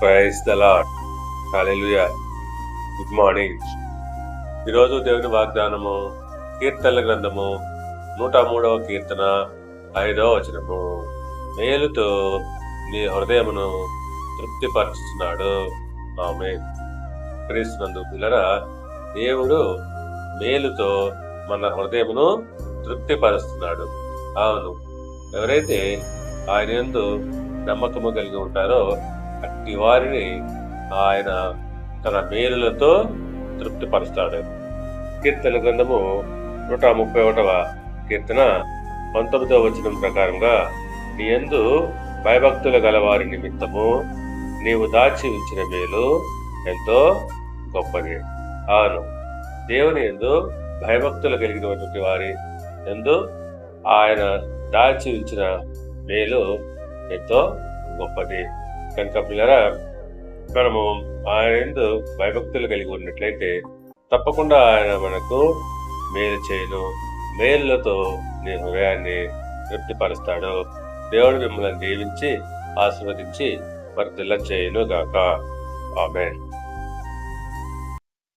Praise the Lord good morning ఈరోజు దేవుని వాగ్దానము కీర్తనల గ్రంథము నూట మూడవ కీర్తన ఐదవ వచనము. మేలుతో నీ హృదయమును తృప్తిపరుచుతున్నాడు ఆమె క్రీస్తునందు పిల్లరా దేవుడు మేలుతో మన హృదయమును తృప్తిపరుస్తున్నాడు. అవును. ఎవరైతే ఆయన ఎందు నమ్మకము కలిగి ఉంటారో అట్టి వారిని ఆయన తన మేలులతో తృప్తిపరుస్తాడు. కీర్తన గ్రంథము నూట ముప్పై ఒకటవ కీర్తన పంతొమ్మిదవ వచనం ప్రకారంగా నీ యందు భయభక్తులు గలవారి నిమిత్తము నీవు దాచి ఉంచిన మేలు ఎంతో గొప్పది. అవును దేవుని ఎందు భయభక్తులు కలిగినటువంటి వారి ఎందు ఆయన దాచి ఉంచిన మేలు ఎంతో గొప్పది. కనుక పిల్లరా మనము ఆయన ఎందు భయభక్తులు కలిగి ఉన్నట్లయితే తప్పకుండా ఆయన మనకు మేలు చేయను. మేలులతో నీ హృదయాన్ని తృప్తిపరుస్తాడు. దేవుడు మిమ్మల్ని దీవించి ఆశీర్వదించి వర్ధిల్ల చేయను గాక ఆమె